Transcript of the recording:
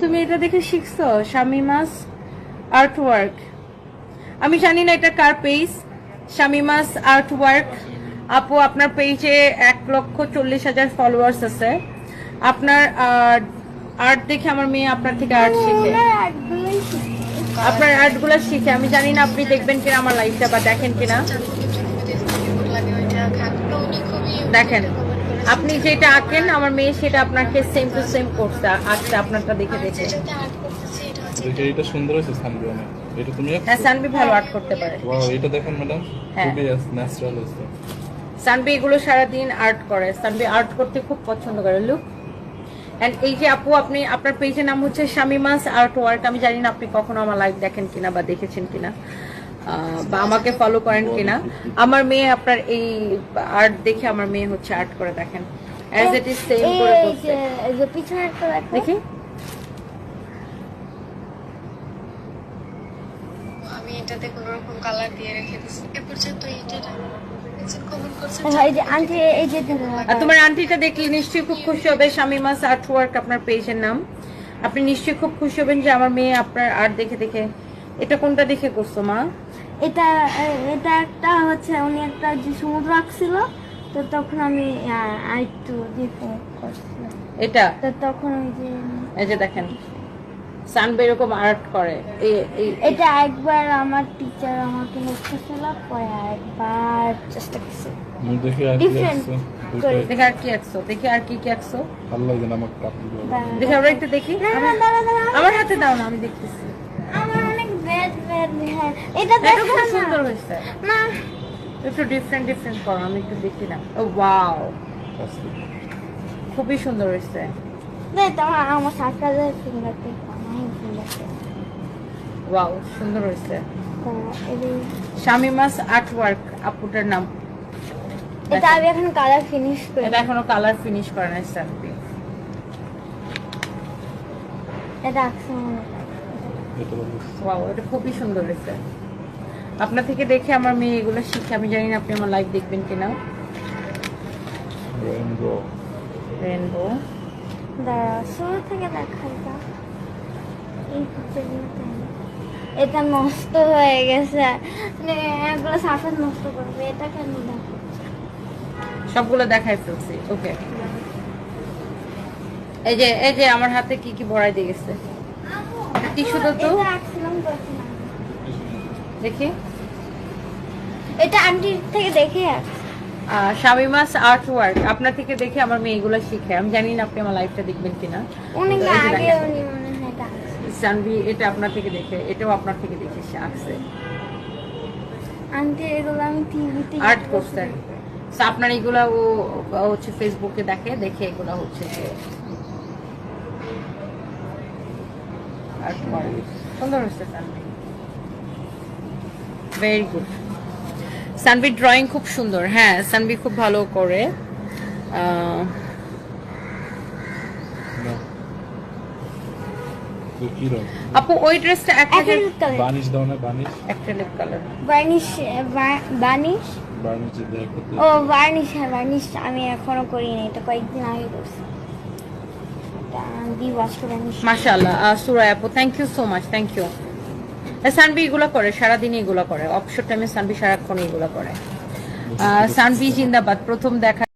তুমি এটা দেখে শিখছো শামিমাস আর্ট ওয়ার্ক আমি জানি না এটা কার পেজ শামিমাস আর্ট ওয়ার্ক আপু আপনার পেজে এক লক্ষ চল্লিশ হাজার ফলোয়ার্স আছে। আপনার আর্ট দেখে আমার মেয়ে আপনার থেকে আর্ট শিখে। আপনার আর্টগুলো শিখে। আমি জানি না আপনি দেখবেন কিনা আমার লাইফটা বা দেখেন কিনা। দেখেন। আপনি যেটা আঁকেন আমার মেয়ে সেটা আপনাকে সেম টু সেম করতে আঁকতে আপনারটা দেখে দেখে। দেখে এটা সুন্দর হয়েছে সানবি অনেক এটা তুমি হ্যাঁ সানবি ভালো আর্ট করতে পারে। ওয়াও এটা দেখেন ম্যাডাম। খুবই ন্যাচারাল হয়েছে। সানবি এগুলো সারাদিন আর্ট করে। সানবি আর্ট করতে খুব পছন্দ করে। লুক এন্ড এই যে আপু আপনি আপনার পেজের নাম হচ্ছে শামিমাস আর্ট ওয়ার্ক আমি জানি না আপনি কখনো আমার লাইভ দেখেন কিনা বা দেখেছেন কিনা। বা আমাকে ফলো করেন কিনা। আমার মেয়ে আপনার এই আর্ট দেখে আমার মেয়ে হচ্ছে আর্ট করে দেখেন। অ্যাজ ইট ইজ সেম করে করছে পিছনে একটা দেখো। দেখি। আমি এটাতে কোনো রকম কালার দিয়ে রেখে দিচ্ছি এ পর্যন্ত এটা কমেন্ট করছে এই যে আন্টি এই যে তোমার আন্টিটা দেখলে নিশ্চয়ই খুব খুশি হবে শামিমাস আর্ট ওয়ার্ক আপনার পেজের নাম। আপনি নিশ্চয়ই খুব খুশি হবেন যে আমার মেয়ে আপনার আর্ট দেখে দেখে। এটা কোনটা দেখে করছ মা? এটা এটা একটা হচ্ছে উনি একটা যে সমুদ্র আঁকছিল তো তখন আমি আরেকটু দেখে করছিলাম। এটা? তো তখন ওই যে এই যে দেখেন সানবে এরকম আর্ট করে। এটা একবার আমার টিচার আমাকে করছিল পরে একবার চেষ্টা করছে দেখে আর কি দেখে আর কি আঁকছো? দেখে আর কি কি আঁকছো? ভালো লাগে না আমার কাপড় দেখে একটু আমার হাতে দাও না আমি দেখতেছি। এটা এটা খুব সুন্দর হয়েছে। না। একটু ডিফারেন্ট ডিফারেন্ট করো আমি একটু দেখি না। ও ওয়াও খুবই সুন্দর হয়েছে। আমার ফিঙ্গার ওয়াও সুন্দর হয়েছে। শামিমাস আর্ট ওয়ার্ক আপুটার নাম। এটা আমি এখন কালার ফিনিশ করে। এটা এখনও কালার ফিনিশ করে নাই সানবি এটা হয়। এটা খুবই সুন্দর হয়েছে। আপনার থেকে দেখে আমার মেয়ে এগুলো শিখে আমি জানি না আপনি আমার লাইভ দেখবেন কিনা। রেইনবো রেনবো দাঁড়া শুরু থেকে দেখা এই এটা নষ্ট হয়ে গেছে। মানে এগুলো সাফেদ নষ্ট করবে এটা কেন দেখো সবগুলো দেখাই ফেলছি ওকে এই যে এই যে আমার হাতে কি কি ভরাই দিয়ে গেছে? টিস্যু তো। দেখি। এটা আন্টির থেকে দেখে শামিমাস আর্ট ওয়ার্ক আপনার থেকে দেখে আমার মেয়ে এগুলো শিখে। আমি জানি না আপনি আমার লাইভটা দেখবেন কিনা। অনেক আগে উনি মনে হয় জানবি এটা আপনার থেকে দেখে এটাও আপনার থেকে দেখে সে আঁকছে আন্টি এগুলো আমি টিভিতে আর্ট করছে আপনার এগুলা ও ও হচ্ছে ফেসবুকে দেখে দেখে এগুলা হচ্ছে যে art করে। সুন্দর হচ্ছে Sanvi very good Sanvi drawing খুব সুন্দর। হ্যাঁ সানভি খুব ভালো করে। আপু ওই ড্রেসটা অ্যাক্রিলিক কালার বানিশ দাও না acrylic colour varnish varnish? Varnish দেখো। ও বার্নিশ হ্যাঁ বার্নিশ আমি এখনও করিনি এটা কয়েকদিন আগে করছি এটা দি ওয়াশ করে নিস মাশাআল্লাহ সুরায় আপু thank you so much thank you Sanvi এগুলো করে সারাদিন এগুলো করে, অবসর টাইমে সানভি সারাক্ষণ এগুলো করে। সানভি জিন্দাবাদ, প্রথম দেখা